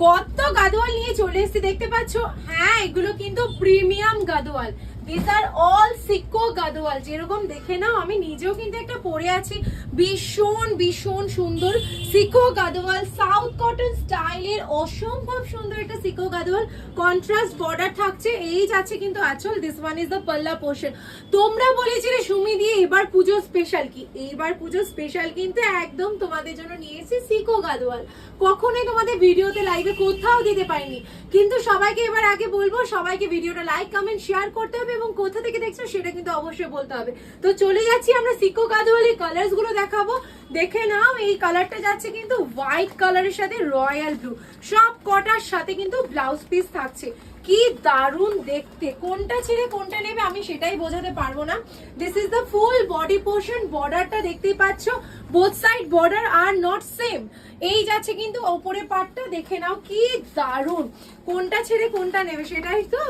কত গাদোয়াল নিয়ে চলে এসেছি দেখতে পাচ্ছ? হ্যাঁ এগুলো কিন্তু premium Gadwal. This are all যেরকম দেখে নাও, আমি নিজেও কিন্তু একটা পরে আছি। ভীষণ ভীষণ সুন্দর স্টাইলের সুন্দর একটা সিকো কন্ট্রাস্ট বর্ডার থাকছে কিন্তু ইজ দ্য তোমরা বলেছিলে, সুমি দিয়ে এবার পুজো স্পেশাল কি? এইবার পুজো স্পেশাল কিন্তু একদম তোমাদের জন্য নিয়ে এসেছি সিকো গাদোয়াল কখনোই তোমাদের ভিডিওতে লাইভে কোথাও দিতে পারিনি। কিন্তু সবাইকে এবার আগে বলব, সবাইকে ভিডিওটা লাইক কমেন্ট শেয়ার করতে হবে। এবং কোথা থেকে দেখছ সেটা কিন্তু অবশ্যই বলতে হবে। তো চলে যাচ্ছি আমরা সিকো গাদোয়ালের কালার্সগুলো দেখাবো। দেখে নাও, এই কালারটা যাচ্ছে কিন্তু হোয়াইট কালারের সাথে রয়্যাল ব্লু সব কটার সাথে কিন্তু ব্লাউজ পিস থাকছে। কি দারুণ দেখতে। কোনটা ছেড়ে কোনটা নেবে আমি সেটাই বোঝাতে পারব না। This is the full body portion বর্ডারটা দেখতেই পাচ্ছ। Both side border are not same এই যাচ্ছে কিন্তু ওপরে পার্টটা দেখে নাও, কি দারুণ। কোনটা ছেড়ে কোনটা নেবে সেটাই তো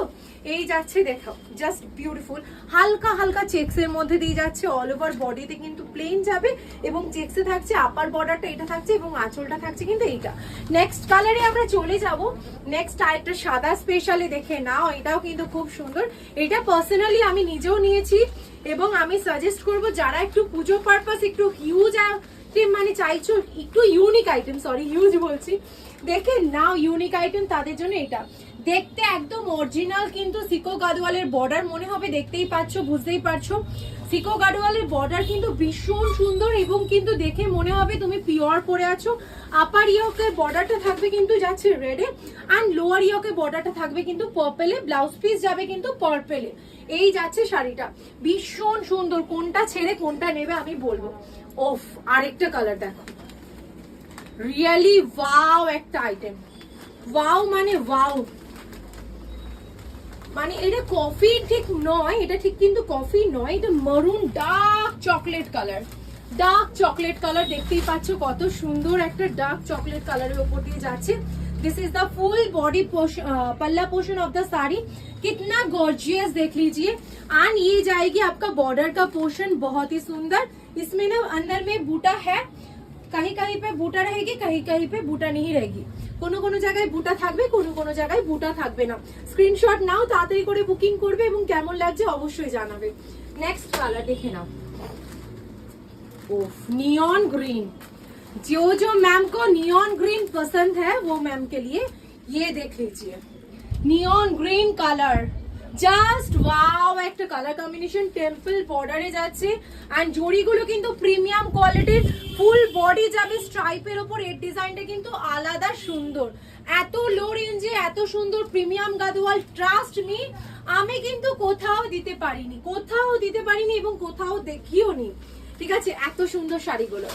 এই যাচ্ছে দেখো জাস্ট বিউটিফুল হালকা হালকা চেক্স এর মধ্যে দিয়ে যাচ্ছে অল ওভার বডিতে কিন্তু প্লেন যাবে এবং চেক্সে থাকছে আপার বর্ডারটা এটা থাকছে এবং আঁচলটা থাকছে কিন্তু এইটা। নেক্সট কালারে আমরা চলে যাব। নেক্সট আরেকটা সাদা স্পেশালি দেখে নাও, এটাও কিন্তু খুব সুন্দর। এটা পার্সোনালি আমি নিজেও নিয়েছি এবং আমি সাজেস্ট করব যারা একটু পুজো পারপাস একটু হিউজ আইটেম মানে চাইছো একটু ইউনিক আইটেম সরি হিউজ বলছি, দেখে নাও ইউনিক আইটেম তাদের জন্য এটা। দেখতে একদম অরিজিনাল কিন্তু সিকো গাদওয়ালের বর্ডার মনে হবে দেখতেই পাচ্ছ, বুঝতেই পারছ। সিকো গাডওয়ালের বর্ডার কিন্তু ভীষণ সুন্দর এবং কিন্তু দেখে মনে হবে তুমি পিওর পরে আছো। আপার ইয়কের বর্ডারটা থাকবে কিন্তু যাচ্ছে রেডে অ্যান্ড লোয়ার ইয়কের বর্ডারটা থাকবে কিন্তু পার্পেলে ব্লাউজ পিস যাবে কিন্তু পার্পেলে এই যাচ্ছে শাড়িটা। ভীষণ সুন্দর। কোনটা ছেড়ে কোনটা নেবে আমি বলব। ওফ, আরেকটা কালার দেখো। রিয়েলি ওয়াও একটা আইটেম ওয়াও মানে ওয়াও মানে এটা কফি ঠিক নয় এটা ঠিক কিন্তু কফি নয় এটা maroon dark chocolate colour dark chocolate colour দেখতেই পাচ্ছ কত সুন্দর একটা ডার্ক চকলেট কালারের উপর দিয়ে যাচ্ছে this is the full body palla portion of the sari कितना गॉर्जियस देख लीजिए एंड ये जाएगी आपका बॉर्डर का पोर्शन बहुत ही सुंदर इसमें ना अंदर में बूटा है कहीं कहीं पे बूटा रहेगी कहीं कहीं पे बूटा नहीं रहेगी কোনো কোনো জায়গায় বুটা থাকবে কোনো কোনো জায়গায় বুটা থাকবে না স্ক্রিনশট নাও তাড়াতাড়ি করে বুকিং করবে এবং কেমন লাগছে অবশ্যই জানাবে নেক্সট কালার দেখে নাও ओफ नियॉन ग्रीन जो जो मैम को नियॉन ग्रीन पसंद है वो मैम के लिए ये देख लीजिए নিয়ন গ্রিন কালার just wow একটা কালার কম্বিনেশন টেম্পল বর্ডারে যাচ্ছে। এন্ড জড়িগুলো কিন্তু প্রিমিয়াম কোয়ালিটির ফুল বডি যাবে স্ট্রাইপের ওপর। এর ডিজাইনটা কিন্তু আলাদা সুন্দর। এত লো রেঞ্জে এত সুন্দর প্রিমিয়াম গাদওয়াল ট্রাস্ট মি আমি কিন্তু কোথাও দিতে পারিনি, কোথাও দিতে পারিনি এবং কোথাও দেখিও নি। ঠিক আছে? এত সুন্দর শাড়িগুলো।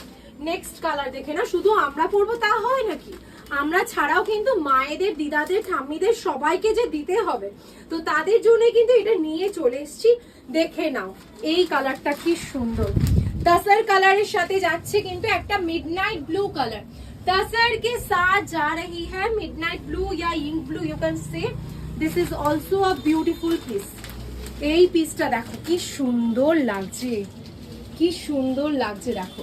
নেক্সট কালার দেখে না শুধু আমরা পরবো, তা হয় নাকি? আমরা ছাড়াও কিন্তু মায়েদের দিদাদের ঠাম্মিদের সবাইকে যে দিতে হবে তো তাদের জন্য কিন্তু এটা নিয়ে চলে এসেছি দেখে নাও এই কালারটা কি সুন্দর তাসার কালারের সাথে যাচ্ছে কিন্তু একটা মিডনাইট ব্লু কালার তাসার के साथ जा रही है midnight blue या ink blue you can say this is also a beautiful piece এই পিসটা দেখো কি সুন্দর লাগছে কি সুন্দর লাগছে দেখো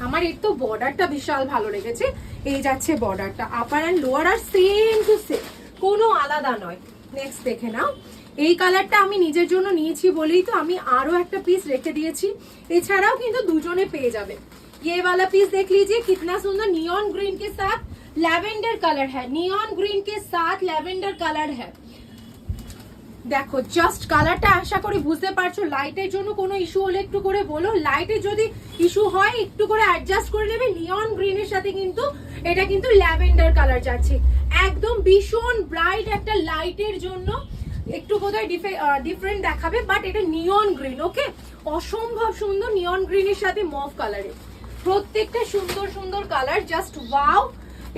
আমার এর তো বর্ডারটা বিশাল ভালো লেগেছে এই যাচ্ছে বর্ডারটা upper and lower are same to same কোনো আলাদা নয় নেক্সট দেখে নাও এই কালারটা আমি নিজের জন্য নিয়েছি বলেই তো আমি আরো একটা পিস রেখে দিয়েছি এছাড়াও কিন্তু দুজনে পেয়ে যাবে ये वाला पीस देख लीजिए कितना सुंदर नियॉन ग्रीन के साथ लैवेंडर कलर है नियॉन ग्रीन के साथ लैवेंडर कलर है দেখো জাস্ট কালারটা আশা করি বুঝতে পারছ লাইটের জন্য কোনো ইস্যু হলে একটু করে বলো লাইটে যদি ইস্যু হয়, একটু করে অ্যাডজাস্ট করে নেবে নিয়ন গ্রিনের সাথে কিন্তু এটা কিন্তু ল্যাভেন্ডার কালার যাচ্ছে। একদম ভীষণ ব্রাইট একটা লাইটের জন্য একটু বোধহয় ডিফারেন্ট দেখাবে বাট এটা নিয়ন গ্রিন ওকে অসম্ভব সুন্দর নিয়ন গ্রিনের সাথে মফ কালারে প্রত্যেকটা সুন্দর সুন্দর কালার জাস্ট ওয়াও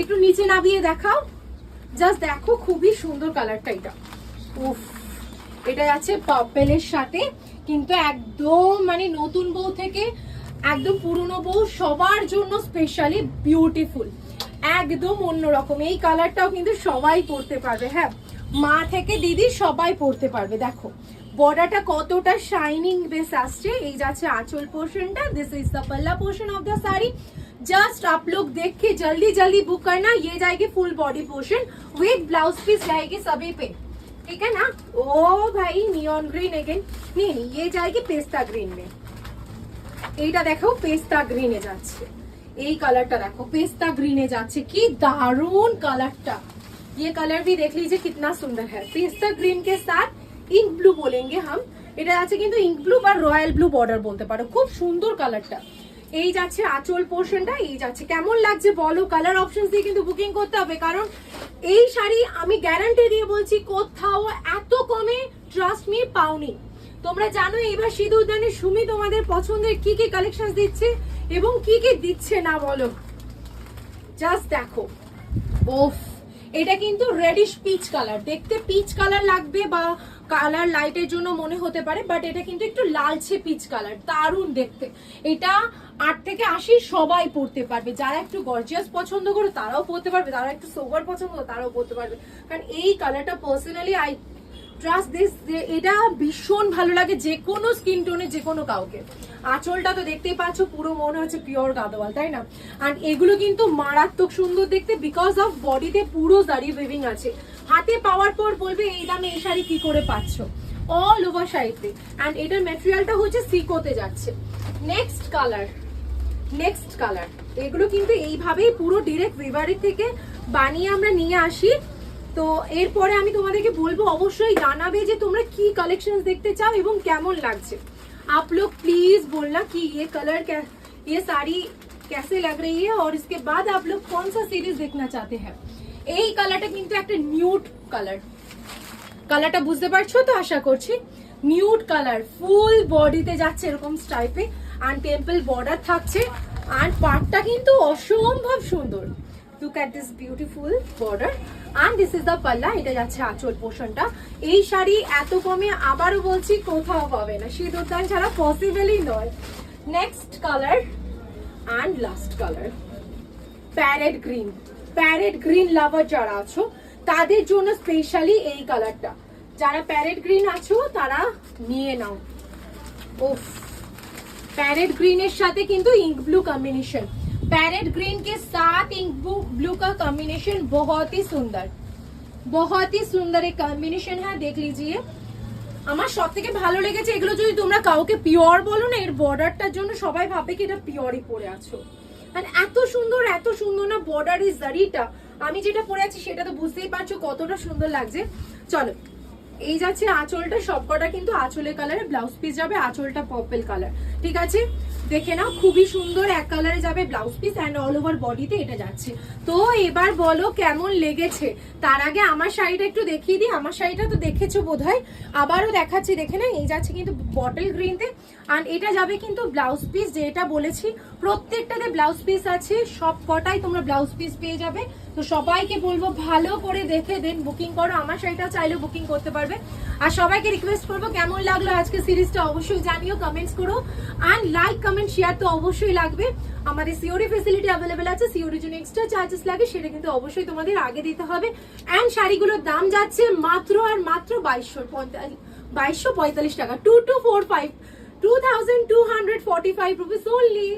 একটু নিচে নামিয়ে দেখাও। জাস্ট দেখো, খুবই সুন্দর কালারটা এটা। উফ। এটা আছে পার্পেলের সাথে কিন্তু একদম মানে নতুন বউ থেকে একদম পুরনো বউ সবার জন্য স্পেশালি বিউটিফুল একদম অন্যরকম এই কালারটাও কিন্তু সবাই পরতে পারবে হ্যাঁ মা থেকে দিদি সবাই পরতে পারবে দেখো বর্ডারটা কতটা শাইনিং বেস আসছে এই যাচ্ছে আঁচল পোর্শনটা this is the palla portion of the sari just आप लोग देख के जल्दी जल्दी बुक करना ये जाएगी full body portion with blouse piece जाएगी सभी पे ठीक है ना ओ भाई नियन ग्रीन अगेन नहीं नहीं ये जाएगी पेस्ता ग्रीन में এইটা দেখো পেস্তা গ্রিনে যাচ্ছে এই কালারটা দেখো पेस्ता ग्रीने যাচ্ছে কি দারুন কালারটা ये कलर भी देख लीजिए कितना सुंदर है पेस्ता ग्रीन के साथ इंक ब्लू बोलेंगे हम এটা আছে কিন্তু ইঙ্ক ব্লু বা রয়্যাল ব্লু বর্ডার বলতে পারো খুব সুন্দর কালারটা এই যাচ্ছে আঁচল পোর্শনটা এই যাচ্ছে কেমন লাগছে বলো কালার অপশন দিয়ে কিন্তু বুকিং করতে হবে কারণ এই শাড়ি আমি গ্যারান্টি দিয়ে বলছি কোথাও এত কমে ট্রাস্ট মি পাওনি। তোমরা জানো এবার সিঁদুর দানে সুমি তোমাদের পছন্দের কি কি কালেকশন দিচ্ছে এবং কি কি দিচ্ছে না বলো? জাস্ট দেখো। ওফ। এটা কিন্তু রেডিশ পিচ কালার দেখতে পিচ কালার লাগবে বা কালার লাইটের জন্য মনে হতে পারে বাট এটা কিন্তু একটু লালচে পিচ কালার দারুণ দেখতে। এটা আট থেকে আশি সবাই পড়তে পারবে। যারা একটু গর্জিয়াস পছন্দ করে তারাও পড়তে পারবে যারা একটু সোভার পছন্দ তারাও পড়তে পারবে। কারণ এই কালারটা পার্সোনালি আই ট্রাস্ট দিস এটা ভীষণ ভালো লাগে যে কোনো স্কিন টোনে যে কোনো কাউকে। আঁচলটা তো দেখতেই পাচ্ছ, পুরো মনে হচ্ছে পিওর গাদোয়াল, তাই না? আর এগুলো কিন্তু মারাত্মক সুন্দর দেখতে বিকজ অফ বডিতে পুরো জারি উইভিং আছে। হাতে পাওয়ার পর বলবে, এই দামে এই শাড়ি কি করে পাচ্ছ? অল ওভার শাড়িতে অ্যান্ড এটার ম্যাটেরিয়ালটা হচ্ছে সিকোতে যাচ্ছে। নেক্সট কালার নেক্সট কালার এগুলো কিন্তু এইভাবেই পুরো ডিরেক্ট ভিভারি থেকে বানিয়ে আমরা নিয়ে আসি। তো এরপরে আমি তোমাদেরকে বলবো অবশ্যই জানাবে যে তোমরা কি কালেকশন দেখতে চাও এবং কেমন লাগছে आप लोग प्लीज बोलना कि ये कलर क्या ये साड़ी कैसे लग रही है और इसके बाद आप लोग कौन सा सीरीज देखना चाहते हैं এই কালারটা কিন্তু একটা নিউট কালার কালারটা বুঝতে পারছো তো আশা করছি নিউড কালার ফুল বডিতে যাচ্ছে এরকম টাইপে আর টেম্পল বর্ডার থাকছে আর পার্টটা কিন্তু অসম্ভব সুন্দর look at this beautiful border and this is the palla এটা যাচ্ছে আঁচল পোষণটা। এই শাড়ি এত কমে আবারও বলছি কোথাও পাবে না। শীত উদ্যান ছাড়া পসিবলই নয়। Next colour and last colour parrot green parrot green lover যারা আছো, তাদের জন্য স্পেশালি এই কালারটা যারা প্যারেড গ্রিন আছো, তারা নিয়ে নাও। ওফ প্যারেড গ্রিনের সাথে কিন্তু ink blue combination parrot green के साथ इंक ब्लू का कॉम्बिनेशन बहुत ही सुंदर बहुत ही सुंदर एक कॉम्बिनेशन है देख लीजिए আমার সব থেকে ভালো লেগেছে এগুলো যদি তোমরা কাউকে পিওর বলো না এর বর্ডারটার জন্য সবাই ভাবে কি এটা পিওরই পরে আছো আর এত সুন্দর এত সুন্দর না বর্ডার ইজ জারিটা আমি যেটা পরে আছি সেটা তো বুঝতেই পারছো কতটা সুন্দর লাগছে চলো এই যাচ্ছে আঁচলটা সবকটা কিন্তু আঁচলের কালারে ব্লাউজ পিস যাবে আঁচলটা পার্পল কালার ঠিক আছে? দেখে নাও, খুবই সুন্দর এক কালারে যাবে blouse piece and all over বডিতে এটা যাচ্ছে। তো এবার বলো কেমন লেগেছে? তার আগে আমার শাড়িটা একটু দেখিয়ে দিই। আমার শাড়িটা তো দেখেছ বোধ হয় আবারও দেখাচ্ছি, দেখে না এই যাচ্ছে কিন্তু বটল গ্রিনতে আর এটা যাবে কিন্তু ব্লাউজ পিস যেটা বলেছি, প্রত্যেকটাতে ব্লাউজ পিস আছে, সব কটাই তোমরা ব্লাউজ পিস পেয়ে যাবে। তো সবাইকে বলব ভালো করে দেখে দেন বুকিং করো। আমার শাড়িটা চাইলেও বুকিং করতে পারবে। আর সবাইকে রিকোয়েস্ট করব, কেমন লাগল আজকে সিরিজটা অবশ্যই জানিও কমেন্টস করো। অ্যান্ড লাইক কমেন্ট শেয়ার তো অবশ্যই লাগবে। আমাদের সিওরি ফেসিলিটি অ্যাভেলেবেল আছে। সিওরির জন্য এক্সট্রা চার্জেস লাগে, সেটা কিন্তু অবশ্যই তোমাদের আগে দিতে হবে। অ্যান্ড শাড়িগুলোর দাম যাচ্ছে মাত্র আর মাত্র বাইশশো বাইশশো পঁয়তাল্লিশ টাকা। Two two four five two thousand two hundred forty five rupees only